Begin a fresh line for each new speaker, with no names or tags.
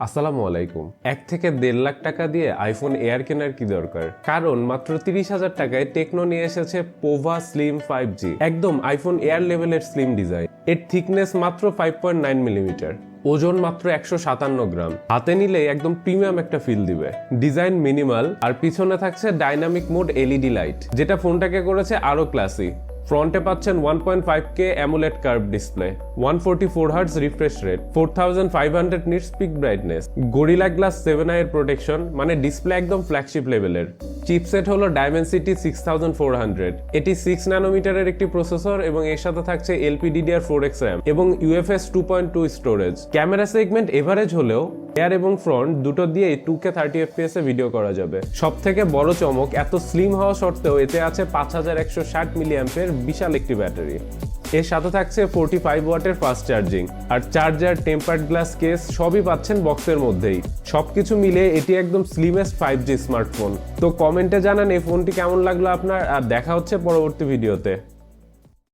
আসসালামু আলাইকুম। এক থেকে দেড় লাখ টাকা দিয়ে আইফোন এয়ার কেনার কি দরকার? কারণ মাত্র তিরিশ হাজার টাকায় টেকনো নিয়ে এসেছে পোভা স্লিম ফাইভ জি একদম আইফোন এয়ার লেভেলের স্লিম ডিজাইন এর থিকনেস মাত্র ফাইভ পয়েন্ট নাইন মিলিমিটার ওজন মাত্র একশো সাতান্ন গ্রাম। হাতে নিলে একদম প্রিমিয়াম একটা ফিল দিবে। ডিজাইন মিনিমাল আর পিছনে থাকছে ডাইনামিক মোড এলইডি লাইট যেটা ফোনটাকে করেছে আরও ক্লাসি ফ্রন্টে পাচ্ছেন one point five K AMOLED curve display one forty four hertz refresh rate four thousand five hundred nits peak brightness Gorilla glass seven আইয়ের প্রোটেকশন মানে ডিসপ্লে একদম ফ্ল্যাগশিপ লেভেলের চিপসেট হলো Dimensity six thousand four hundred এটি six ন্যানোমিটারের একটি processor এবং এর সাথে থাকছে এলপিডিডিআর ফোর এক্স র্যাম এবং UFS two point two storage camera segment average হলেও এয়ার এবং ফ্রন্ট দুটো দিয়ে টু কে থার্টি এফপিএস এ ভিডিও করা যাবে। সব থেকে বড় চমক, এত স্লিম হওয়া সত্ত্বেও এতে আছে পাঁচ হাজার একশো ষাট মিলি অ্যাম্পের বিশাল একটি ব্যাটারি। এর সাথে থাকছে ফোর্টি ফাইভ ওয়াটের ফাস্ট চার্জিং আর চার্জার টেম্পার্ড গ্লাস কেস সবই পাচ্ছেন বক্সের মধ্যেই। সবকিছু মিলে এটি একদম স্লিমেস্ট ফাইভ জি স্মার্টফোন তো কমেন্টে জানান এই ফোনটি কেমন লাগল আপনার, আর দেখা হচ্ছে পরবর্তী ভিডিওতে